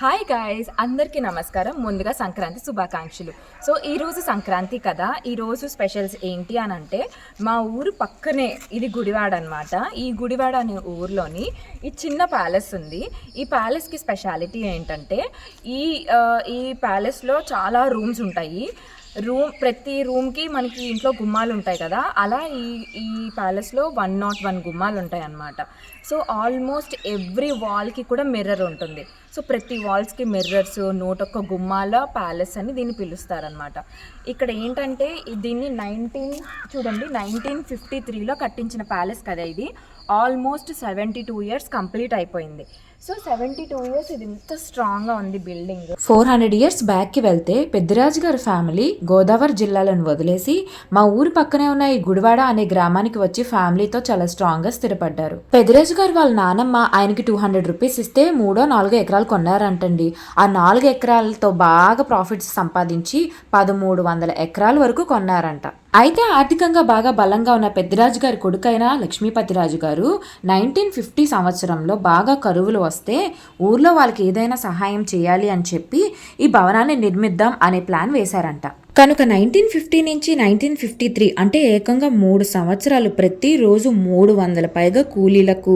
Hi guys అందరికీ నమస్కారం. ముందుగా సంక్రాంతి శుభాకాంక్షలు. సో ఈరోజు సంక్రాంతి కదా. ఈరోజు స్పెషల్స్ ఏంటి అని అంటే మా ఊరు పక్కనే ఇది గుడివాడ అనమాట ఈ గుడివాడ అనే ఊర్లోని ఈ చిన్న ప్యాలెస్ ఉంది. ఈ ప్యాలెస్కి స్పెషాలిటీ ఏంటంటే ఈ ఈ ప్యాలెస్లో చాలా రూమ్స్ ఉంటాయి. రూమ్ ప్రతి రూమ్కి మనకి ఇంట్లో గుమ్మాలు ఉంటాయి కదా. అలా ఈ ఈ ప్యాలెస్లో వన్ నాట్ వన్ గుమ్మాలు ఉంటాయి అన్నమాట సో ఆల్మోస్ట్ ఎవ్రీ వాల్కి కూడా మిర్రర్ ఉంటుంది. సో ప్రతి వాల్స్కి మిర్రర్స్ నూటొక్క గుమ్మాల ప్యాలెస్ అని దీన్ని పిలుస్తారనమాట ఇక్కడ ఏంటంటే దీన్ని నైన్టీన్ చూడండి నైన్టీన్ ఫిఫ్టీ త్రీలో కట్టించిన ప్యాలెస్ కదా ఇది. Almost seventy two years complete అయిపోయింది. సో సెవెంటీ టూ ఇయర్స్ ఇది ఇంత స్ట్రాంగ్గా ఉంది బిల్డింగ్. ఫోర్ హండ్రెడ్ ఇయర్స్ బ్యాక్కి వెళ్తే పెద్దరాజు గారి ఫ్యామిలీ గోదావరి జిల్లాలను వదిలేసి మా ఊరు పక్కనే ఉన్న ఈ గుడివాడ అనే గ్రామానికి వచ్చి ఫ్యామిలీతో చాలా స్ట్రాంగ్గా స్థిరపడ్డారు. పెద్దిరాజు గారు వాళ్ళ నానమ్మ ఆయనకి టూ హండ్రెడ్ రూపీస్ ఇస్తే మూడో నాలుగో ఎకరాలు కొన్నారంటండి. ఆ నాలుగు ఎకరాలతో బాగా ప్రాఫిట్స్ సంపాదించి పదమూడు వందల ఎకరాల వరకు కొన్నారంట. అయితే ఆర్థికంగా బాగా బలంగా ఉన్న పెద్దిరాజు గారి కొడుకైన లక్ష్మీపతిరాజు గారు నైన్టీన్ ఫిఫ్టీ సంవత్సరంలో బాగా కరువులు వస్తే ఊర్లో వాళ్ళకి ఏదైనా సహాయం చేయాలి అని చెప్పి ఈ భవనాన్ని నిర్మిద్దాం అనే ప్లాన్ వేశారంట. కనుక నైన్టీన్ ఫిఫ్టీ నుంచి నైన్టీన్ ఫిఫ్టీ త్రీ అంటే ఏకంగా మూడు సంవత్సరాలు ప్రతిరోజు మూడు వందల పైగా కూలీలకు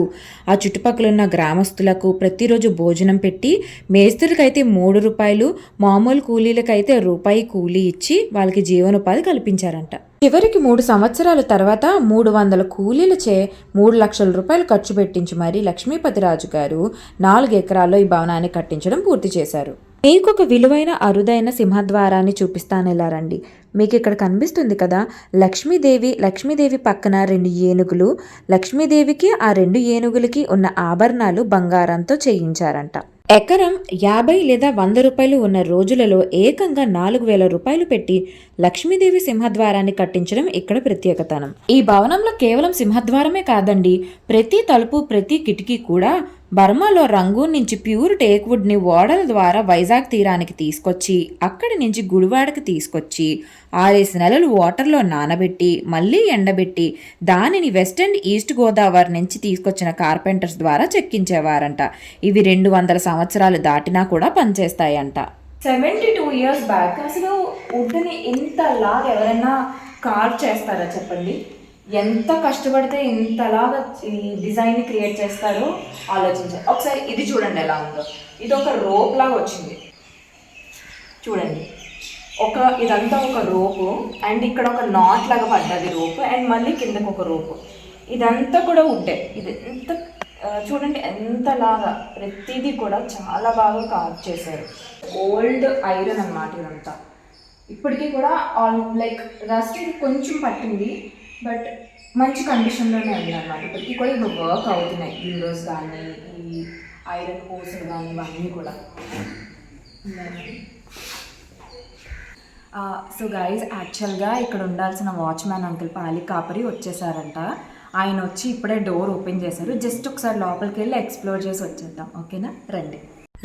ఆ చుట్టుపక్కల ఉన్న గ్రామస్తులకు ప్రతిరోజు భోజనం పెట్టి మేస్త్రికైతే మూడు రూపాయలు మామూలు కూలీలకైతే రూపాయి కూలీ ఇచ్చి వాళ్ళకి జీవనోపాధి కల్పించారంట. చివరికి మూడు సంవత్సరాల తర్వాత మూడు వందల కూలీలచే మూడు లక్షల రూపాయలు ఖర్చు పెట్టించి మరీ లక్ష్మీపతిరాజు గారు నాలుగు ఎకరాల్లో ఈ భవనాన్ని కట్టించడం పూర్తి చేశారు. మీకు ఒక విలువైన అరుదైన సింహద్వారాన్ని చూపిస్తానెలా రండి. మీకు ఇక్కడ కనిపిస్తుంది కదా లక్ష్మీదేవి లక్ష్మీదేవి పక్కన రెండు ఏనుగులు లక్ష్మీదేవికి ఆ రెండు ఏనుగులకి ఉన్న ఆభరణాలు బంగారంతో చేయించారంట. ఎకరం యాభై లేదా వంద రూపాయలు ఉన్న రోజులలో ఏకంగా నాలుగు వేల రూపాయలు పెట్టి లక్ష్మీదేవి సింహద్వారాన్ని కట్టించడం ఇక్కడ ప్రత్యేకతనం. ఈ భవనంలో కేవలం సింహద్వారమే కాదండి ప్రతి తలుపు ప్రతి కిటికీ కూడా బర్మాలో రంగూన్ నుంచి ప్యూర్ టేక్వుడ్ని ఓడల ద్వారా వైజాగ్ తీరానికి తీసుకొచ్చి అక్కడి నుంచి గుడివాడకి తీసుకొచ్చి ఆరేసి నెలలు వాటర్లో నానబెట్టి మళ్ళీ ఎండబెట్టి దానిని వెస్ట్ అండ్ ఈస్ట్ గోదావరి నుంచి తీసుకొచ్చిన కార్పెంటర్స్ ద్వారా చెక్కించేవారంట. ఇవి రెండు వందల సంవత్సరాలు దాటినా కూడా పనిచేస్తాయంట. సెవెంటీ టూ ఇయర్స్ బ్యాక్ అసలు వుడ్ని ఇంతలాగా ఎవరైనా కార్ చేస్తారా చెప్పండి? ఎంత కష్టపడితే ఇంతలాగా ఈ డిజైన్ని క్రియేట్ చేస్తారో ఆలోచించారు ఒకసారి ఇది చూడండి ఎలా ఉందో. ఇది ఒక రోప్ లాగా వచ్చింది. చూడండి. ఒక ఇదంతా ఒక రోపు అండ్ ఇక్కడ ఒక నాట్ లాగా పడ్డది రోపు అండ్ మళ్ళీ కిందకు ఒక రోపు. ఇదంతా కూడా ఉంటే ఇది ఎంత చూడండి ఎంతలాగా. ప్రతిదీ కూడా చాలా బాగా కాప్ చేశారు. ఓల్డ్ ఐరన్ అన్నమాట ఇదంతా. ఇప్పటికీ కూడా ఆల్ లైక్ రస్ట్ కొంచెం పట్టింది. బట్ మంచి కండిషన్లోనే ఉంది అన్నమాట ఇప్పటికీ కూడా ఇప్పుడు వర్క్ అవుతున్నాయి. విండోస్ కానీ ఈ ఐరన్ హోల్స్ కానీ ఇవన్నీ కూడా. సో గైజ్ యాక్చువల్గా ఇక్కడ ఉండాల్సిన వాచ్మ్యాన్ అంకుల్ పాలి కాపరి వచ్చేసారంట. ఆయన వచ్చి ఇప్పుడే డోర్ ఓపెన్ చేశారు. జస్ట్ ఒకసారి లోపలికి వెళ్ళి ఎక్స్ప్లోర్ చేసి వచ్చేద్దాం. ఓకేనా రండి.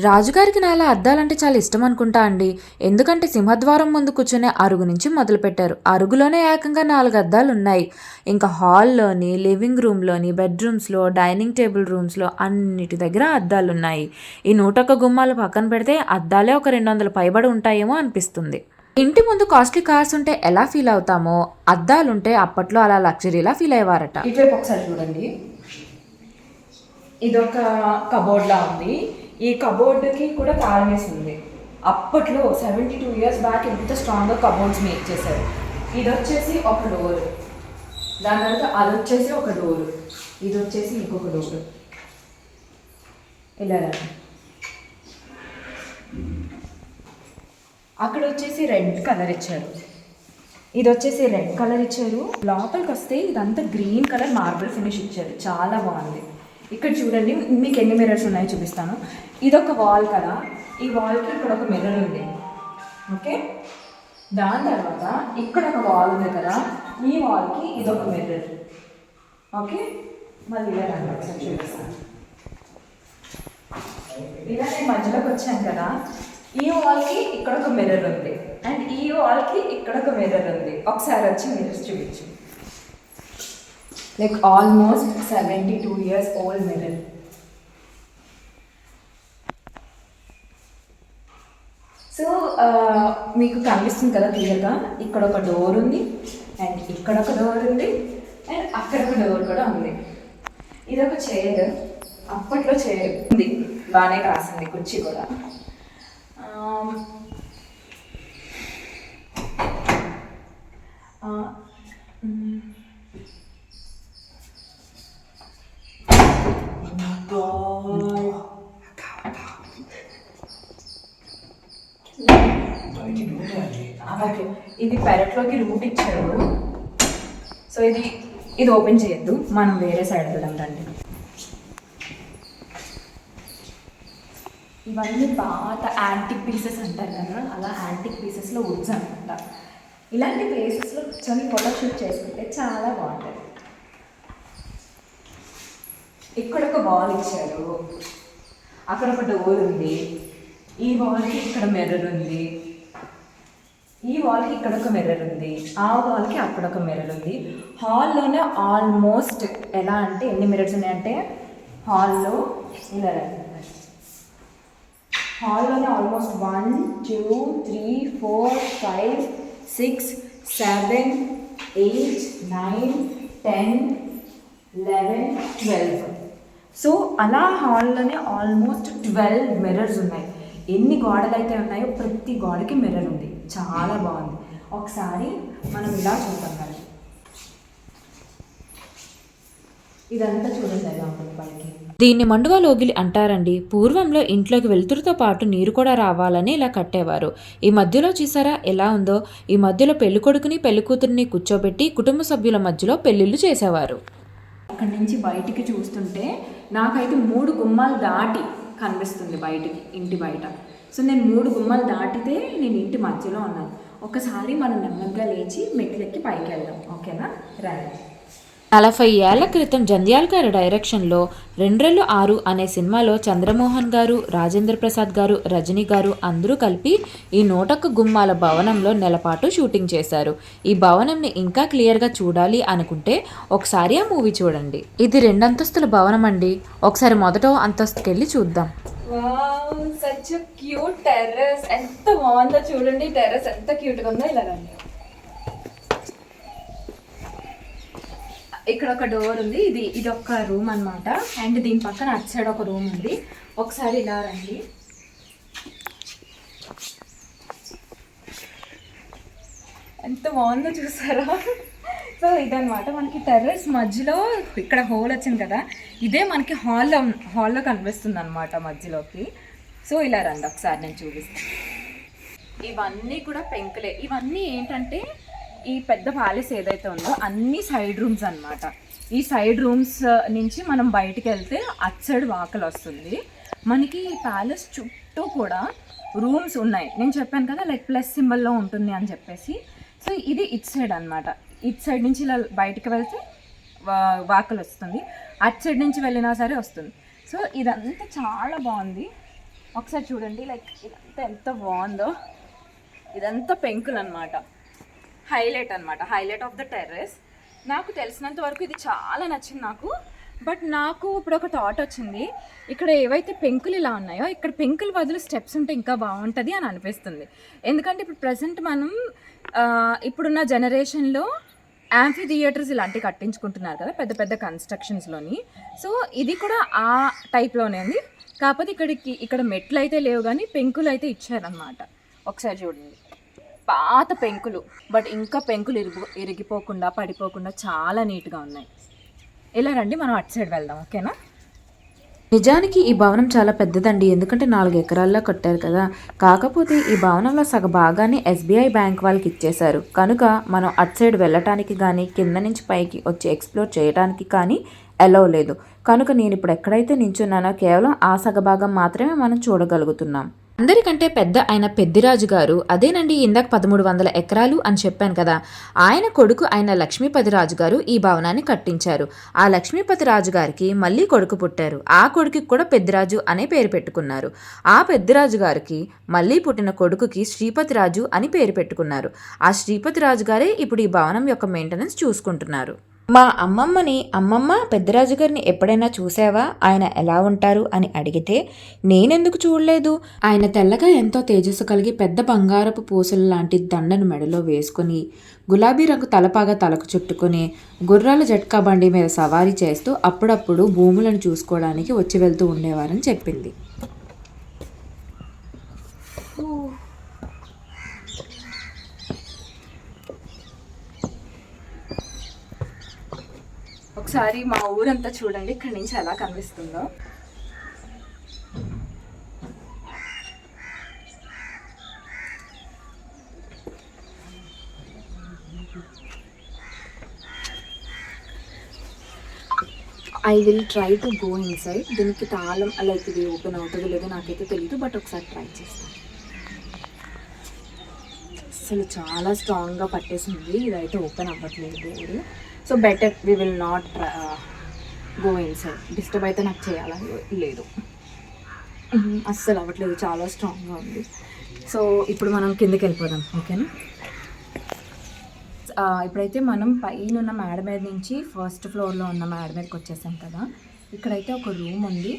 రాజుగారికి నాలా అద్దాలంటే చాలా ఇష్టం అనుకుంటా అండి. ఎందుకంటే సింహద్వారం ముందు కూర్చునే అరుగు నుంచి మొదలుపెట్టారు. అరుగులోనే ఏకంగా నాలుగు అద్దాలు ఉన్నాయి ఇంకా హాల్లోని లివింగ్ రూమ్లోని బెడ్రూమ్స్లో డైనింగ్ టేబుల్ రూమ్స్లో అన్నిటి దగ్గర అద్దాలు ఉన్నాయి ఈ నూటొక్క గుమ్మాలు పక్కన పెడితే అద్దాలే ఒక రెండు వందల పైబడి ఉంటాయేమో అనిపిస్తుంది. ఇంటి ముందు కాస్ట్లీ కార్స్ ఉంటే ఎలా ఫీల్ అవుతామో అద్దాలుంటే అప్పట్లో అలా లగ్జరీలా ఫీల్ అయ్యేవారట. ఇటువైపు ఒకసారి చూడండి. ఇదొక కబోర్డ్ లా ఉంది. ఈ కబోర్డ్కి కూడా తాళం వేసి ఉంది. అప్పట్లో సెవెంటీ టూ ఇయర్స్ బ్యాక్ ఎంత స్ట్రాంగ్గా కబోర్డ్స్ మేక్ చేశారు. ఇది వచ్చేసి ఒక డోర్ దాని తర్వాత అది వచ్చేసి ఒక డోర్ ఇది వచ్చేసి ఇంకొక డోర్ ఇలా అక్కడ వచ్చేసి రెడ్ కలర్ ఇచ్చారు. ఇది వచ్చేసి రెడ్ కలర్ ఇచ్చారు. లోపలికి వస్తే ఇదంతా గ్రీన్ కలర్ మార్బుల్ ఫినిష్ ఇచ్చారు. చాలా బాగుంది. ఇక్కడ చూడండి మీకు ఎన్ని మిర్రర్స్ ఉన్నాయో చూపిస్తాను. ఇదొక వాల్ కదా. ఈ వాల్కి ఇక్కడ ఒక మిర్రర్ ఉంది. ఓకే? దాని తర్వాత ఇక్కడ ఒక వాల్ ఉంది కదా. ఈ వాల్కి ఇదొక మిర్రర్ ఓకే? మళ్ళీ ఇలా రండి ఒకసారి చూపిస్తాను. ఇలా నేను మధ్యలోకి వచ్చాను కదా. ఈ వాల్కి ఇక్కడ ఒక మిర్రర్ ఉంది. అండ్ ఈ వాల్కి ఇక్కడ ఒక మిర్రర్ ఉంది. ఒకసారి వచ్చి మిర్రర్స్ చూపించు. Like almost seventy two years old so మీకు కనిపిస్తుంది కదా క్లియర్గా ఇక్కడ ఒక డోర్ ఉంది అండ్ ఇక్కడ ఒక డోర్ ఉంది అండ్ అక్కడ ఒక డోర్ కూడా ఉంది. ఇది ఒక చైర్ అప్పట్లో చైర్ ఉంది. బాగానే రాసింది కుర్చీ కూడా. ఆమ్, ఆ, మ్, ఓకే ఇది పెరట్లోకి రూట్ ఇచ్చాడు సో ఇది ఇది ఓపెన్ చేయొద్దు. మనం వేరే సైడ్ వెళ్దాం రండి. ఇవన్నీ పాత యాంటిక్ పీసెస్ అంటారు కదా అలా యాంటిక్ పీసెస్లో వుడ్స్ అనమాట ఇలాంటి ప్లేసెస్లో కూర్చొని ఫోటోషూట్ చేసుకుంటే చాలా బాగుంటుంది ఇక్కడ ఒక బాల్ ఇచ్చారు. అక్కడ ఒక డోర్ ఉంది. ఈ వాల్కి ఇక్కడ మిర్రర్ ఉంది. ఈ వాల్కి ఇక్కడ ఒక మిర్రర్ ఉంది. ఆ వాల్కి అక్కడ ఒక మిర్రర్ ఉంది. హాల్లోనే ఆల్మోస్ట్ ఎలా అంటే ఎన్ని మిర్రర్స్ ఉన్నాయంటే హాల్లో ఇలా హాల్లోనే almost one two three four five six seven eight nine ten eleven twelve so అలా హాల్లోనే ఆల్మోస్ట్ ట్వెల్వ్ మిర్రర్స్ ఉన్నాయి. ఎన్ని గోడలు అయితే ఉన్నాయో ప్రతి గోడకి మిర్రర్ ఉంది. చాలా బాగుంది. ఒకసారి మనం ఇలా చూద్దాం మరి. ఇదంతా చూడండి ఎలా ఉంటుంది పైకి దీన్ని మండువా లోగిలి అంటారండి. పూర్వంలో ఇంట్లోకి వెలుతురుతో పాటు నీరు కూడా రావాలని ఇలా కట్టేవారు. ఈ మధ్యలో చూసారా ఎలా ఉందో? ఈ మధ్యలో పెళ్ళి కొడుకుని పెళ్ళి కూతురిని కూర్చోబెట్టి కుటుంబ సభ్యుల మధ్యలో పెళ్ళిళ్ళు చేసేవారు. అక్కడి నుంచి బయటికి చూస్తుంటే నాకైతే మూడు గుమ్మాలు దాటి కనిపిస్తుంది బయటికి ఇంటి బయట. సో నేను మూడు గుమ్మాలు దాటితే నేను ఇంటి మధ్యలో ఉన్నాను. ఒకసారి మనం నెమ్మదిగా లేచి మెట్లెక్కి పైకి వెళ్దాం. ఓకేనా? రండి నలభై ఏళ్ళ క్రితం జంధ్యాల్ గారి డైరెక్షన్లో రెండ్రెళ్ళు ఆరు అనే సినిమాలో చంద్రమోహన్ గారు రాజేంద్ర ప్రసాద్ గారు రజనీ గారు అందరూ కలిపి ఈ నూటొక్క గుమ్మాల భవనంలో నెలపాటు షూటింగ్ చేశారు. ఈ భవనంని ఇంకా క్లియర్గా చూడాలి అనుకుంటే ఒకసారి ఆ మూవీ చూడండి. ఇది రెండంతస్తుల భవనం అండి ఒకసారి మొదట అంతస్తుకి వెళ్ళి చూద్దాం సచ్ క్యూట్ టెర్రస్ ఎంత బాగుందో చూడండి. టెర్రస్ ఎంత క్యూట్గా ఉందో ఇలా రండి. ఇక్కడ ఒక డోర్ ఉంది. ఇది ఇది ఒక రూమ్ అన్నమాట. అండ్ దీని పక్కన అటు సైడ్ ఒక రూమ్ ఉంది. ఒకసారి ఇలా రండి. ఎంత బాగుందో చూసారా? సో ఇదనమాట మనకి టెర్రస్ మధ్యలో ఇక్కడ హోల్ వచ్చింది కదా. ఇదే మనకి హాల్లో హాల్లో కనిపిస్తుంది అనమాట మధ్యలోకి. సో ఇలా రండి ఒకసారి నేను చూపిస్తాను ఇవన్నీ కూడా పెంకులే. ఇవన్నీ ఏంటంటే ఈ పెద్ద ప్యాలెస్ ఏదైతే ఉందో అన్ని సైడ్ రూమ్స్ అనమాట ఈ సైడ్ రూమ్స్ నుంచి మనం బయటికి వెళ్తే అచ్చడి సైడ్ వాకలు వస్తుంది. మనకి ఈ ప్యాలెస్ చుట్టూ కూడా రూమ్స్ ఉన్నాయి. నేను చెప్పాను కదా లైక్ ప్లస్ సింబల్లో ఉంటుంది అని చెప్పేసి. సో ఇది ఇట్ సైడ్ అన్నమాట. ఇట్ సైడ్ నుంచి ఇలా బయటకు వెళ్తే వాకలు వస్తుంది. అట్ సైడ్ నుంచి వెళ్ళినా సరే వస్తుంది. సో ఇదంతా చాలా బాగుంది. ఒకసారి చూడండి లైక్ ఇదంతా ఎంత బాగుందో. ఇదంతా పెంకులు అనమాట హైలైట్ అనమాట హైలైట్ ఆఫ్ ద టెర్రస్ నాకు తెలిసినంత వరకు ఇది చాలా నచ్చింది నాకు. బట్ నాకు ఇప్పుడు ఒక థాట్ వచ్చింది. ఇక్కడ ఏవైతే పెంకులు ఇలా ఉన్నాయో ఇక్కడ పెంకులు బదులు స్టెప్స్ ఉంటే ఇంకా బాగుంటుంది అని అనిపిస్తుంది. ఎందుకంటే ఇప్పుడు ప్రజెంట్ మనం ఇప్పుడున్న జనరేషన్లో యాంఫీ థియేటర్స్ ఇలాంటివి కట్టించుకుంటున్నారు కదా పెద్ద పెద్ద కన్స్ట్రక్షన్స్లోని సో ఇది కూడా ఆ టైప్లోనే ఉంది. కాకపోతే ఇక్కడికి ఇక్కడ మెట్లు అయితే లేవు కానీ పెంకులు అయితే ఇచ్చారనమాట ఒకసారి చూడండి. పాత పెంకులు బట్ ఇంకా పెంకులు ఇరుగు ఇరిగిపోకుండా పడిపోకుండా చాలా నీట్గా ఉన్నాయి. ఇలా రండి మనం అటు సైడ్ వెళ్దాం ఓకేనా? నిజానికి ఈ భవనం చాలా పెద్దదండి. ఎందుకంటే నాలుగు ఎకరాల్లో కట్టారు కదా. కాకపోతే ఈ భవనంలో సగ భాగాన్ని ఎస్బీఐ బ్యాంక్ వాళ్ళకి ఇచ్చేశారు. కనుక మనం అటు సైడ్ వెళ్ళటానికి కానీ కింద నుంచి పైకి వచ్చి ఎక్స్ప్లోర్ చేయడానికి కానీ అలౌ లేదు. కనుక నేను ఇప్పుడు ఎక్కడైతే నించున్నానో కేవలం ఆ సగభాగం మాత్రమే మనం చూడగలుగుతున్నాం. అందరికంటే పెద్ద ఆయన పెద్దిరాజు గారు అదేనండి ఇందాక పదమూడు వందల ఎకరాలు అని చెప్పాను కదా. ఆయన కొడుకు ఆయన లక్ష్మీపతి రాజు గారు ఈ భవనాన్ని కట్టించారు. ఆ లక్ష్మీపతి రాజు గారికి మళ్ళీ కొడుకు పుట్టారు. ఆ కొడుకుకి కూడా పెద్దిరాజు అనే పేరు పెట్టుకున్నారు. ఆ పెద్దిరాజు గారికి మళ్ళీ పుట్టిన కొడుకుకి శ్రీపతి రాజు అని పేరు పెట్టుకున్నారు. ఆ శ్రీపతి రాజు గారే ఇప్పుడు ఈ భవనం యొక్క మెయింటెనెన్స్ చూసుకుంటున్నారు. మా అమ్మమ్మని అమ్మమ్మ పెద్దరాజు గారిని ఎప్పుడైనా చూసావా? ఆయన ఎలా ఉంటారు? అని అడిగితే నేనెందుకు చూడలేదు? ఆయన తెల్లగా ఎంతో తేజస్సు కలిగి పెద్ద బంగారపు పూసలు లాంటి దండను మెడలో వేసుకొని గులాబీ రంగు తలపాగా తలకు చుట్టుకుని గుర్రాల జట్కా బండి మీద సవారీ చేస్తూ అప్పుడప్పుడు భూములను చూసుకోవడానికి వచ్చి వెళ్తూ ఉండేవారని చెప్పింది. ఒకసారి మా ఊరంతా చూడండి ఇక్కడ నుంచి ఎలా కనిపిస్తుందో. I will try to go inside దీనికి తాళం లైక్ ఇది ఓపెన్ అవుతుందో లేదో నాకైతే తెలియదు బట్ ఒకసారి ట్రై చేస్తాను. అసలు చాలా స్ట్రాంగ్గా పట్టేసింది. ఇదైతే ఓపెన్ అవ్వట్లేదు so better we will not go inside. Disturb అయితే నాకు చేయాలని లేదు. అస్సలు అవ్వట్లేదు. చాలా స్ట్రాంగ్గా ఉంది. సో ఇప్పుడు మనం కిందకి వెళ్ళిపోదాం. ఓకేనా? ఇప్పుడైతే మనం పైన ఉన్న మేడ మీద నుంచి ఫస్ట్ ఫ్లోర్లో ఉన్న మేడ మీదకి వచ్చేసాం కదా. ఇక్కడైతే ఒక రూమ్ ఉంది.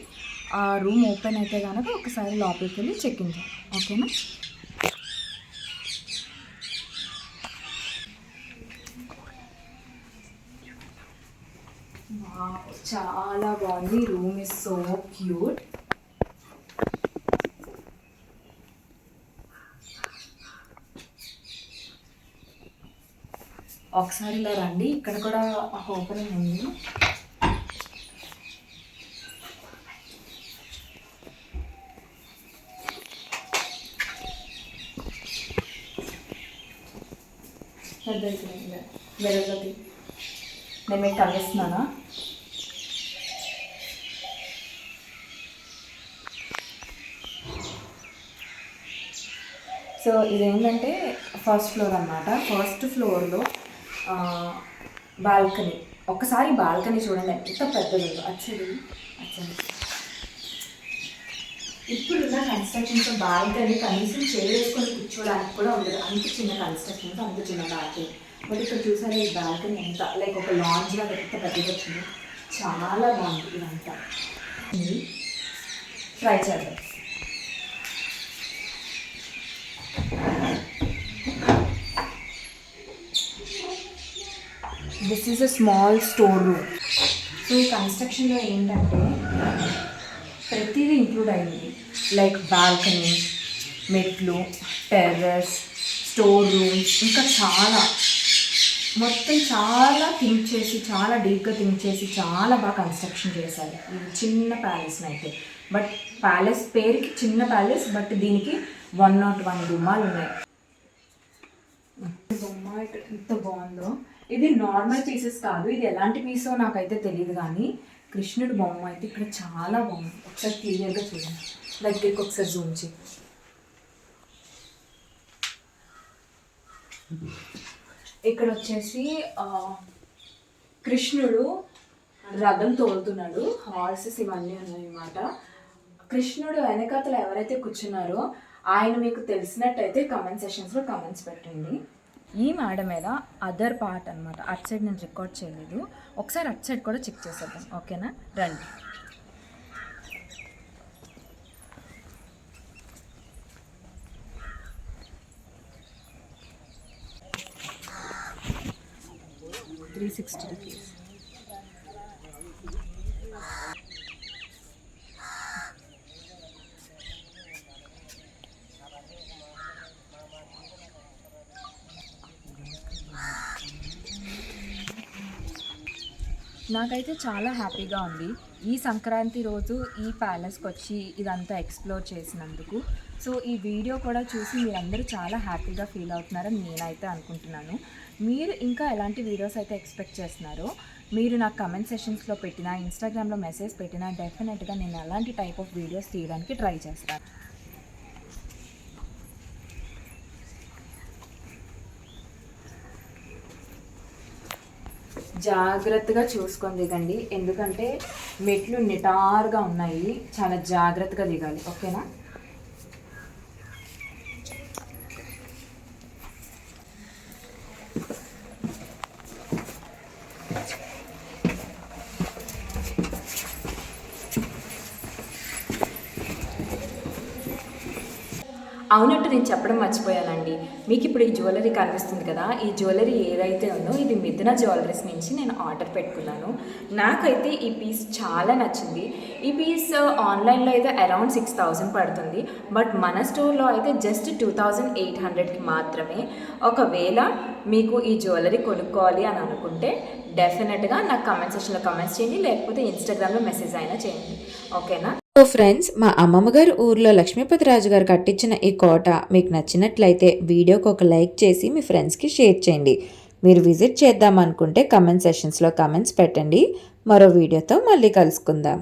ఆ రూమ్ ఓపెన్ అయితే కనుక ఒకసారి లోపలికి వెళ్ళి చెక్ ఇన్ చేయాలి ఓకేనా? చాలా బాగుంది. రూమ్ ఇస్ సో క్యూట్ ఒకసారి ఇలా రండి. ఇక్కడ కూడా ఓపెనింగ్ ఉంది. వెళ్ళది నేను మీకు కలిస్తున్నానా సో ఇదేంటంటే ఫస్ట్ ఫ్లోర్ అన్నమాట. ఫస్ట్ ఫ్లోర్లో బాల్కనీ. ఒకసారి బాల్కనీ చూడండి ఎంత పెద్దది అచ్చది అచ్చది ఇప్పుడున్న కన్స్ట్రక్షన్తో బాల్కనీ కనీసం చైర్ వేసుకొని కూర్చోడానికి కూడా ఉండదు. అంత చిన్న కన్స్ట్రక్షన్స్ అంత చిన్న బాల్కనీ. బట్ ఇక్కడ చూసారా ఈ బాల్కనీ ఎంత లైక్ ఒక లాంజ్ లాగా ఎంత పెద్దగా వచ్చింది. చాలా బాగుంది ఇదంతా. ట్రై చేద్దాం. This is a small store room so ఈ కన్స్ట్రక్షన్లో ఏంటంటే ప్రతిదీ ఇంక్లూడ్ అయింది. లైక్ బాల్కనీ మెట్లు టెర్రస్ స్టోర్ రూమ్స్ ఇంకా చాలా. మొత్తం చాలా థింక్ చేసి చాలా డీప్గా థింక్ చేసి చాలా బాగా కన్స్ట్రక్షన్ చేశారు. ఇది చిన్న ప్యాలెస్ని అయితే. బట్ ప్యాలెస్ పేరుకి చిన్న ప్యాలెస్ బట్ దీనికి వన్ నాట్ వన్ గుమ్మాలు ఉన్నాయి. బొమ్మ ఇక్కడ ఎంత బాగుందో. ఇది నార్మల్ పీసెస్ కాదు. ఇది ఎలాంటి పీసో నాకైతే తెలియదు కానీ కృష్ణుడు బొమ్మ అయితే ఇక్కడ చాలా బాగుంది. ఒకసారి క్లియర్గా చూడండి. దగ్గరికి ఒకసారి జూమ్ చేయి. ఇక్కడ వచ్చేసి కృష్ణుడు రథం తోలుతున్నాడు. హార్సెస్ ఇవన్నీ ఉన్నాయన్నమాట. కృష్ణుడు వెనకాతల ఎవరైతే కూర్చున్నారో ఆయన మీకు తెలిసినట్టయితే కమెంట్ సెషన్స్లో కమెంట్స్ పెట్టండి. ఈ మేడ మీద అదర్ పార్ట్ అనమాట అట్ సైడ్ నేను రికార్డ్ చేయలేదు. ఒకసారి అట్ సైడ్ కూడా చెక్ చేసేద్దాం. ఓకేనా? రండి. త్రీ సిక్స్టీ రూపీస్ నాకైతే చాలా హ్యాపీగా ఉంది. ఈ సంక్రాంతి రోజు ఈ ప్యాలెస్కి వచ్చి ఇదంతా ఎక్స్ప్లోర్ చేసినందుకు. సో ఈ వీడియో కూడా చూసి మీరందరూ చాలా హ్యాపీగా ఫీల్ అవుతున్నారని నేనైతే అనుకుంటున్నాను. మీరు ఇంకా ఎలాంటి వీడియోస్ అయితే ఎక్స్పెక్ట్ చేస్తున్నారో మీరు నాకు కమెంట్ సెషన్స్లో పెట్టినా ఇన్స్టాగ్రామ్లో మెసేజ్ పెట్టినా డెఫినెట్గా నేను అలాంటి టైప్ ఆఫ్ వీడియోస్ తీయడానికి ట్రై చేస్తాను. జాగ్రత్తగా చూసుకొని దిగండి. ఎందుకంటే మెట్లు నిటారుగా ఉన్నాయి. చాలా జాగ్రత్తగా దిగాలి. ఓకేనా? అవునట్టు నేను చెప్పడం మర్చిపోయానండి. మీకు ఇప్పుడు ఈ జ్యువెలరీ కనిపిస్తుంది కదా ఈ జ్యువెలరీ ఏదైతే ఉందో ఇది మిథున జ్యువెలరీస్ నుంచి నేను ఆర్డర్ పెట్టుకున్నాను. నాకైతే ఈ పీస్ చాలా నచ్చింది. ఈ పీస్ ఆన్లైన్లో అయితే అరౌండ్ సిక్స్ థౌజండ్ పడుతుంది. బట్ మన స్టోర్లో అయితే జస్ట్ టూ థౌజండ్ ఎయిట్ హండ్రెడ్కి మాత్రమే. ఒకవేళ మీకు ఈ జ్యువెలరీ కొనుక్కోవాలి అని అనుకుంటే డెఫినెట్గా నాకు కమెంట్ సెక్షన్లో కమెంట్స్ చేయండి లేకపోతే ఇన్స్టాగ్రామ్లో మెసేజ్ అయినా చేయండి. ఓకేనా? సో ఫ్రెండ్స్ మా అమ్మమ్మగారు ఊర్లో లక్ష్మీపతి రాజు గారు కట్టించిన ఈ కోట మీకు నచ్చినట్లయితే వీడియోకి ఒక లైక్ చేసి మీ ఫ్రెండ్స్కి షేర్ చేయండి. మీరు విజిట్ చేద్దాం అనుకుంటే కమెంట్ సెషన్స్లో కమెంట్స్ పెట్టండి. మరో వీడియోతో మళ్ళీ కలుసుకుందాం.